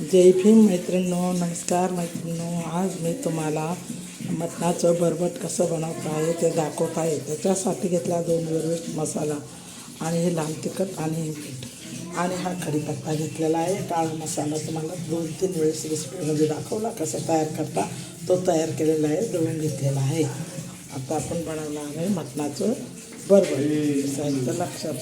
जय भीम मैत्रिणींनो नमस्कार मैत्रिणींनो. आज मी तुम्हाला मटणाचं बरबट कसं बनवता आहे ते दाखवत आहे. त्याच्यासाठी घेतला दोन वेळेस मसाला आणि हे लाल तिखट आणि हे मीठ. आणि हा कढीपत्ता घेतलेला आहे. काळा मसाला तुम्हाला दोन तीन वेळेस रेसिपीमध्ये दाखवला कसा तयार करता तो तयार केलेला आहे दळून घेतलेला आहे. आता आपण बनवणार आहे मटणाचं बरबट. साहित्य लक्षात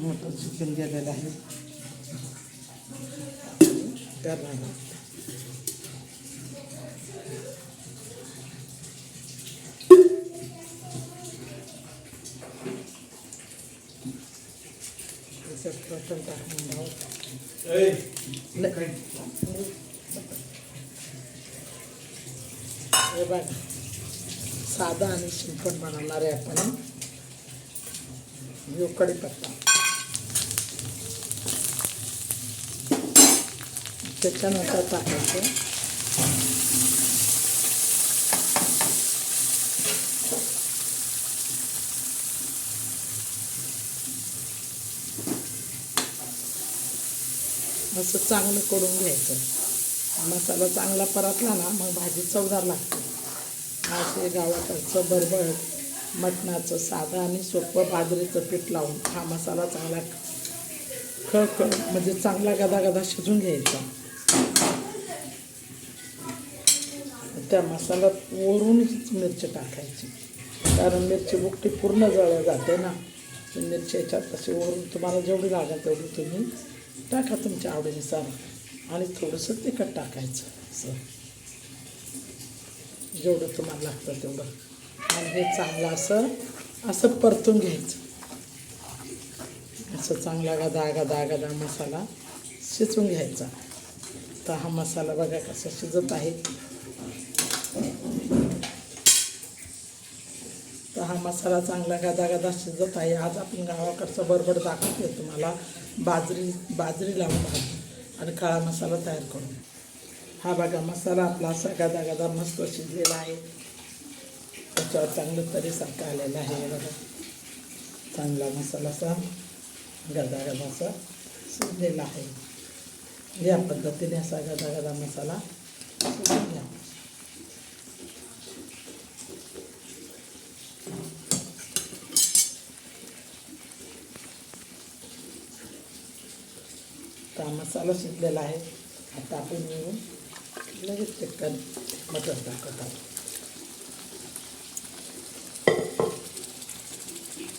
मोठं चिकन गेलेलं आहे. त्याच्यात प्रथम टाकून. हे बघ साधा आणि सिंपल बनवणार आहे आपण. यो कढीपत्ता. त्याच्यानंतर टाकायचं. असं चांगलं करून घ्यायचं. मसाला चांगला परतला ना मग भाजी चवदार लागते. असे गावाकडचं बरबट मटणाचं साधं आणि सोपं बाजरीचं पीठ लावून हा मसाला चांगला खळखळ म्हणजे चांगला गदा गदा शिजून घ्यायचा. त्या मसाल्यात वरूनच मिरची टाकायची. कारण मिरची बुकटी पूर्ण जळ्या जाते ना. मिरची याच्यात तशी वरून तुम्हाला जेवढी लागेल तेवढी तुम्ही टाका तुमच्या आवडीनुसार. आणि थोडंसं तिखट टाकायचं असं. जेवढं तुम्हाला लागतं तेवढं. आणि हे चांगलं असं असं परतून घ्यायचं. असं चांगला गदा गदा गदा मसाला शिजवून घ्यायचा. तर हा मसाला बघा कसा शिजत आहे. तर हा मसाला चांगला गदा गदा शिजत आहे. आज आपण गावाकडचं बरोबर दाखवते तुम्हाला. बाजरी बाजरी लावून भात आणि काळा मसाला तयार करून. हा बघा मसाला आपला असा गदा गदा मस्त शिजलेला आहे. त्याच्यावर चांगलं तरीसारखं आलेलं आहे. बघा. चांगला मसाला असा गदा गदाचा असा शिजलेला आहे. या पद्धतीने असा गदा गदा मसाला घ्या. आता मसाला शिजलेला आहे. आता आपण मिळून लगेच चिकन मटण टाकत आहोत.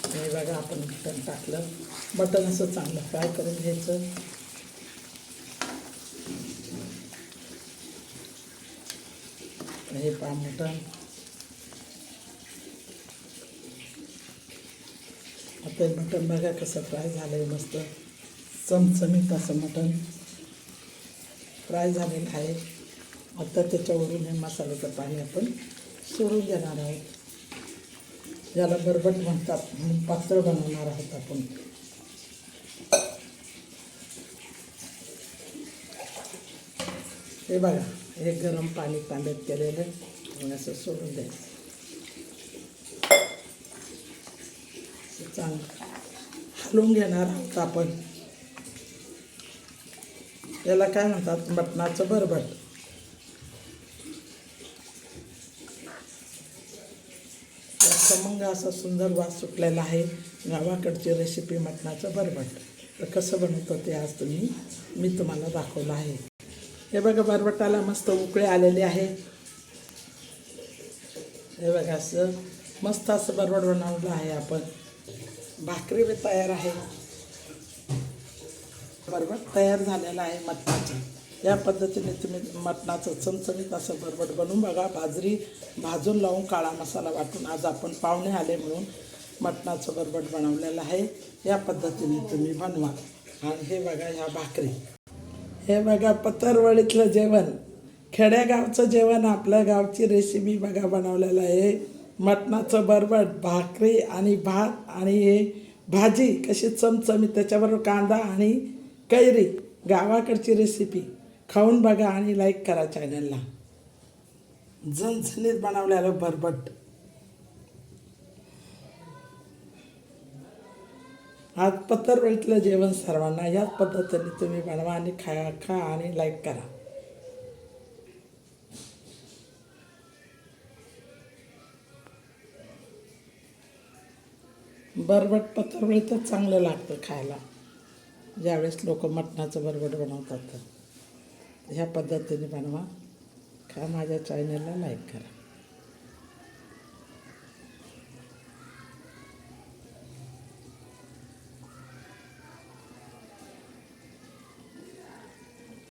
हे बघा आपण मटण टाकलं. मटण असं चांगलं फ्राय करून घ्यायचं. हे पा मटण. आता मटण बघा कसं फ्राय झालं आहे मस्त. चमचमीत असं मटण. फ्राय झालेलं आहे. आता त्याच्यावरून हे मसाल्याचं पाणी आपण सोडून देणार आहोत याला बरबट म्हणतात म्हणून पातळ बनवणार आहोत आपण. हे बघा हे गरम पाणी तांब्यात केलेलं असं सोडून द्यायचं चांगलं हलवून घेणार आहोत आपण. याला काय म्हणतात? मटणाचं बरबट मग खमंग असा सुंदर वास सुटलेला आहे. गावाकडची रेसिपी मटणाचं बरबट तर कसं बनवतं ते आज तुम्ही मी तुम्हाला दाखवलं आहे. हे बघा बरबटाला मस्त उकळे आलेले आहे. हे बघा असं मस्त असं बरबट बनवलं आहे आपण. भाकरी बी तयार आहे. बरबट तयार झालेला आहे मटणाचं. या पद्धतीने तुम्ही मटणाचं चमचमीत असं बरबट बनवून बघा. बाजरी भाजून लावून काळा मसाला वाटून आज आपण पाहुणे आले म्हणून मटणाचं बरबट बनवलेलं आहे. या पद्धतीने तुम्ही बनवा. आणि हे बघा ह्या भाकरी. हे बघा पतरवडीतलं जेवण. खेड्यागावचं जेवण आपल्या गावची रेसिपी बघा बनवलेलं आहे. मटणाचं बरबट भाकरी आणि भात आणि हे भाजी कशी चमचमीत त्याच्याबरोबर कांदा आणि कैरी गावाकडची रेसिपी खाऊन बघा आणि लाईक करा चॅनलला झणझणीत बनवलेलं बरबट आज पत्रवळीतलं जेवण सर्वांना. याच पद्धतीने तुम्ही बनवा आणि खा खा आणि लाईक करा. बरबट पत्तरवळीतच चांगलं लागतं खायला. ज्यावेळेस लोक मटणाचं बरबट बनवतात ह्या पद्धतीने बनवा. खा माझ्या चॅनलला लाईक करा.